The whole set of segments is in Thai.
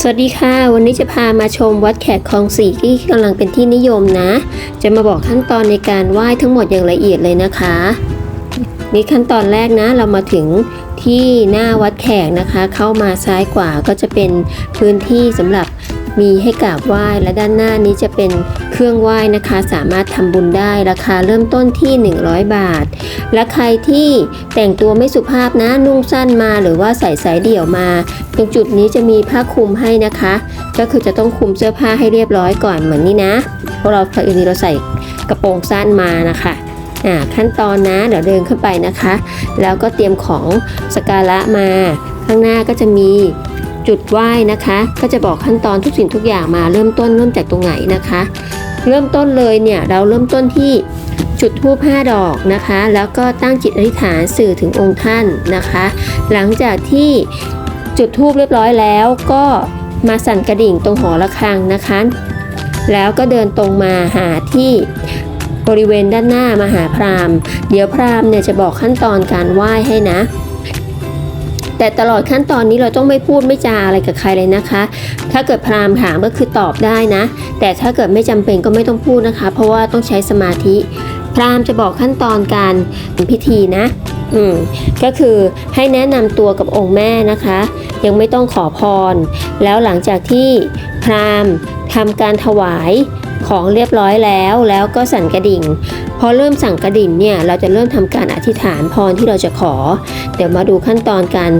สวัสดีค่ะ วันนี้จะพามาชมวัดแขกคลองสี่ที่กำลังเป็นที่นิยมนะ จะมาบอกขั้นตอนในการไหว้ทั้งหมดอย่างละเอียดเลยนะคะนี่ขั้นตอนแรกนะเรามาถึงที่หน้าวัดแขกนะคะ เข้ามาซ้ายกว่าก็จะเป็นพื้นที่สำหรับ มีให้กราบไหว้และด้านหน้านี้จะเป็นเครื่องไหว้นะคะ สามารถทำบุญได้ราคาเริ่มต้นที่ 100 บาท และใครที่แต่งตัวไม่สุภาพนะนุ่งสั้นมาหรือว่าใส่สายเดี่ยวมา ตรงจุดนี้จะมีผ้าคลุมให้นะคะ ก็คือจะต้องคลุมเสื้อผ้าให้เรียบร้อยก่อนเหมือนนี้นะเพราะเราพอดีเราใส่กระโปรงสั้นมานะคะอ่าขั้นตอนนะเดี๋ยวเดินขึ้นไปนะคะ แล้วก็เตรียมของสการะมา ข้างหน้าก็จะมี จุดไหว้นะคะ ก็จะบอกขั้นตอนทุกสิ่งทุกอย่างมาเริ่มต้นเริ่มจากตรงไหนนะคะ เริ่มต้นเลยเนี่ยเราเริ่มต้นที่จุดธูป5ดอกนะคะ แล้วก็ตั้งจิตอธิษฐานสื่อถึงองค์ท่านนะคะ หลังจากที่จุดธูปเรียบร้อยแล้วก็มาสั่นกระดิ่งตรงหอระฆังนะคะ แล้วก็เดินตรงมาหาที่บริเวณด้านหน้ามาหาพราหมณ์ เดี๋ยวพราหมณ์เนี่ยจะบอกขั้นตอนการไหว้ให้นะ แต่ตลอดขั้นตอนนี้เราต้องไม่พูดไม่จาอะไรกับใครเลยนะคะ ถ้าเกิดพรามถามก็คือตอบได้นะ แต่ถ้าเกิดไม่จำเป็นก็ไม่ต้องพูดนะคะ เพราะว่าต้องใช้สมาธิ พรามจะบอกขั้นตอนการพิธีนะอืมก็คือให้แนะนำตัวกับองค์แม่นะคะ ยังไม่ต้องขอพร แล้วหลังจากที่พรามทำการถวาย ของเรียบร้อยแล้วแล้วก็สั่นกระดิ่ง พอเริ่มสั่งกระดิ่งเนี่ยเราจะเริ่มทำการอธิษฐานพรที่เราจะขอ เดี๋ยวมาดูขั้นตอนการ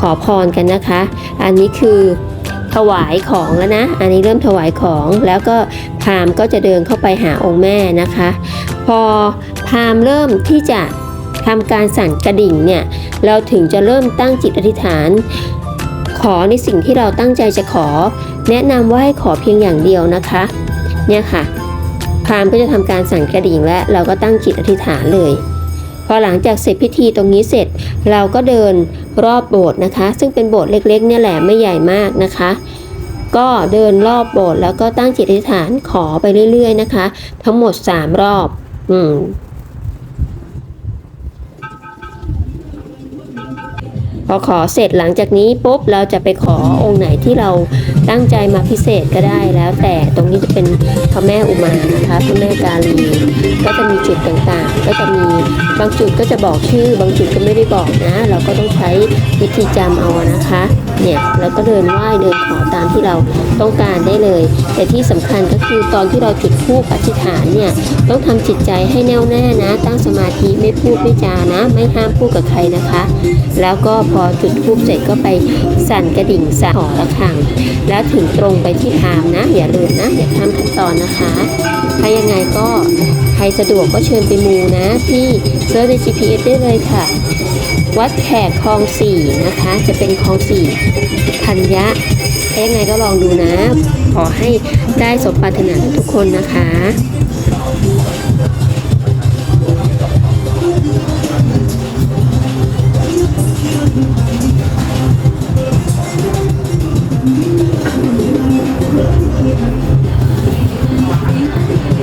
ขอพรกันนะคะ อันนี้คือถวายของแล้วนะ อันนี้เริ่มถวายของแล้วก็พรามก็จะเดินเข้าไปหาองค์แม่นะคะ พอพรามเริ่มที่จะทำการสั่นกระดิ่งเนี่ยเราถึงจะเริ่มตั้งจิตอธิษฐาน ขอในสิ่งที่เราตั้งใจจะขอ แนะนำว่าให้ขอเพียงอย่างเดียวนะคะ เนี่ยค่ะพราหมณ์ก็จะทำการสั่นกระดิ่งและเราก็ตั้งจิตอธิษฐานเลย พอหลังจากเสร็จพิธีตรงนี้เสร็จ เราก็เดินรอบโบสถ์นะคะ ซึ่งเป็นโบสถ์เล็กๆเนี่ยแหละไม่ใหญ่มากนะคะ ก็เดินรอบโบสถ์แล้วก็ตั้งจิตอธิษฐานขอไปเรื่อยๆนะคะ ทั้งหมด 3 รอบ อืม พอขอเสร็จหลังจากนี้ปุ๊บเราจะไปขอองค์ไหนที่เราตั้งใจมาพิเศษก็ได้แล้วแต่ตรงนี้จะเป็นพระแม่อุมานะคะพระแม่กาลีก็จะมีจุดต่างๆ ก็จะมีบางจุดก็จะบอกชื่อ บางจุดก็ไม่ได้บอกนะ เราก็ต้องใช้วิธีจำเอานะคะเนี่ยแล้วก็เดินไหว้เดินขอตามที่เราต้องการได้เลย แต่ที่สำคัญก็คือตอนที่เราจุดธูปอธิษฐานเนี่ยต้องทำจิตใจให้แน่วแน่นะ ตั้งสมาธิไม่พูดไม่จานะ ไม่ห้ามพูดกับใครนะคะ แล้วก็พอจุดธูปเสร็จก็ไปสั่นกระดิ่งสั่นหอระฆัง แล้วถึงตรงไปที่พามนะ อย่าลืมนะ อย่าข้ามขั้นตอนนะคะ ถ้ายังไงก็ใครสะดวกก็เชิญไปมูนะ ที่เซิร์ชใน GPS ได้เลยค่ะ วัดแขกคลองสี่นะคะ จะเป็นคลองสี่ธัญญะถ้ายังไงก็ลองดูนะ ขอให้ได้สมปรารถนาทุกคนนะคะ Thank you.